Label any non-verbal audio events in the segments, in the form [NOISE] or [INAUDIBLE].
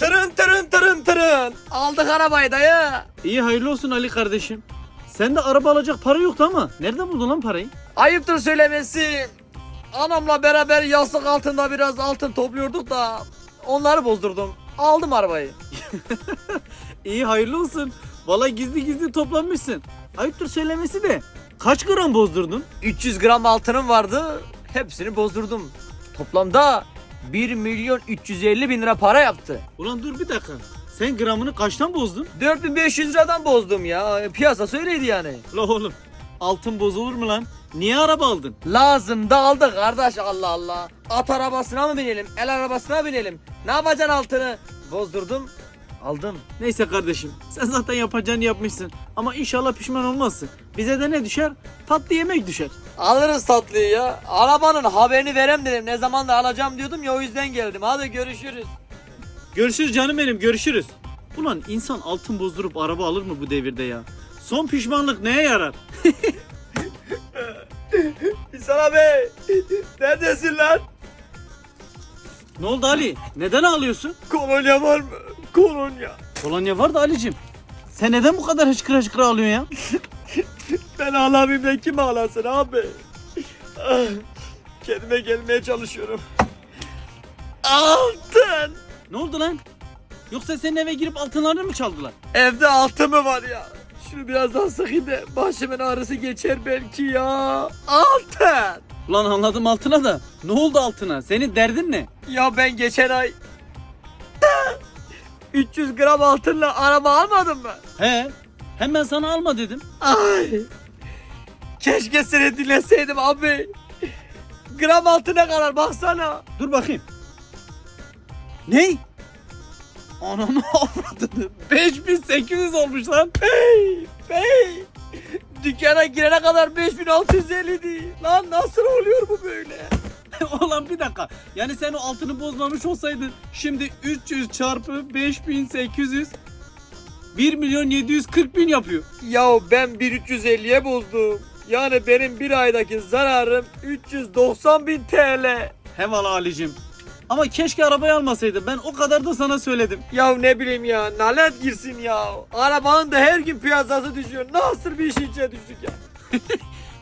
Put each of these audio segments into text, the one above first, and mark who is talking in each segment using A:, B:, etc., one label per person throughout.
A: Tırın tırın tırın tırın. Aldık arabayı dayı.
B: İyi hayırlı olsun Ali kardeşim. Sende araba alacak para yoktu ama nereden buldun lan parayı?
A: Ayıptır söylemesi. Anamla beraber yastık altında biraz altın topluyorduk da onları bozdurdum. Aldım arabayı. [LAUGHS]
B: İyi hayırlı olsun. Valla gizli gizli toplanmışsın. Ayıptır söylemesi de. Kaç gram bozdurdun?
A: 300 gram altınım vardı. Hepsini bozdurdum. Toplamda 1 milyon 350 bin lira para yaptı.
B: Ulan dur bir dakika. Sen gramını kaçtan bozdun?
A: 4500 liradan bozdum ya. Piyasa söyledi yani.
B: La oğlum altın bozulur mu lan? Niye araba aldın?
A: Lazım da aldık kardeş Allah Allah. At arabasına mı binelim? El arabasına binelim? Ne yapacaksın altını? Bozdurdum. Aldım.
B: Neyse kardeşim sen zaten yapacağını yapmışsın. Ama inşallah pişman olmazsın. Bize de ne düşer? Tatlı yemek düşer.
A: Alırız tatlıyı ya. Arabanın haberini verem dedim. Ne zaman da alacağım diyordum ya o yüzden geldim. Hadi görüşürüz.
B: Görüşürüz canım benim görüşürüz. Ulan insan altın bozdurup araba alır mı bu devirde ya? Son pişmanlık neye yarar? [LAUGHS]
A: İhsan abi. Neredesin lan?
B: Ne oldu Ali? Neden ağlıyorsun?
A: Kolonya var mı? Kolonya.
B: Kolonya var da Ali'cim. Sen neden bu kadar hıçkıra hıçkıra ağlıyorsun ya? [LAUGHS]
A: Ben ağlamayayım da kim ağlasın abi? Ah, Kendime gelmeye çalışıyorum. Altın.
B: Ne oldu lan? Yoksa senin eve girip altınlarını mı çaldılar?
A: Evde altın mı var ya? Şunu biraz daha sıkayım da başımın ağrısı geçer belki ya. Altın.
B: Ulan anladım altına da. Ne oldu altına? Senin derdin ne?
A: Ya ben geçen ay 300 gram altınla araba almadım mı?
B: He. Hemen sana alma dedim.
A: Ay. Keşke seni dinleseydim abi. Gram altına kadar baksana.
B: Dur bakayım. Ney? Ananı avradını. 5800 olmuş lan.
A: Bey, bey. Dükkana girene kadar 5650 değil. Lan nasıl oluyor bu böyle? [LAUGHS]
B: Ulan bir dakika. Yani sen o altını bozmamış olsaydın şimdi 300 çarpı 5800 1 milyon 740 bin yapıyor.
A: Ya ben 1350'ye bozdum. Yani benim bir aydaki zararım 390 bin TL.
B: Heval Ali'cim. Ama keşke arabayı almasaydın. Ben o kadar da sana söyledim.
A: Ya ne bileyim ya nalet girsin ya. Arabanın da her gün piyasası düşüyor. Nasıl bir işin içine düştük ya. [LAUGHS]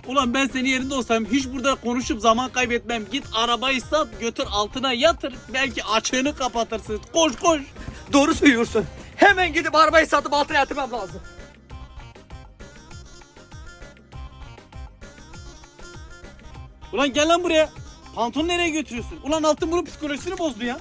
B: Ulan ben senin yerinde olsam hiç burada konuşup zaman kaybetmem. Git arabayı sat götür altına yatır. Belki açığını kapatırsın. Koş koş.
A: Doğru söylüyorsun. Hemen gidip arabayı satıp altına yatırmam lazım.
B: Ulan gel lan buraya. Pantolonu nereye götürüyorsun? Ulan altın bunun psikolojisini bozdu ya.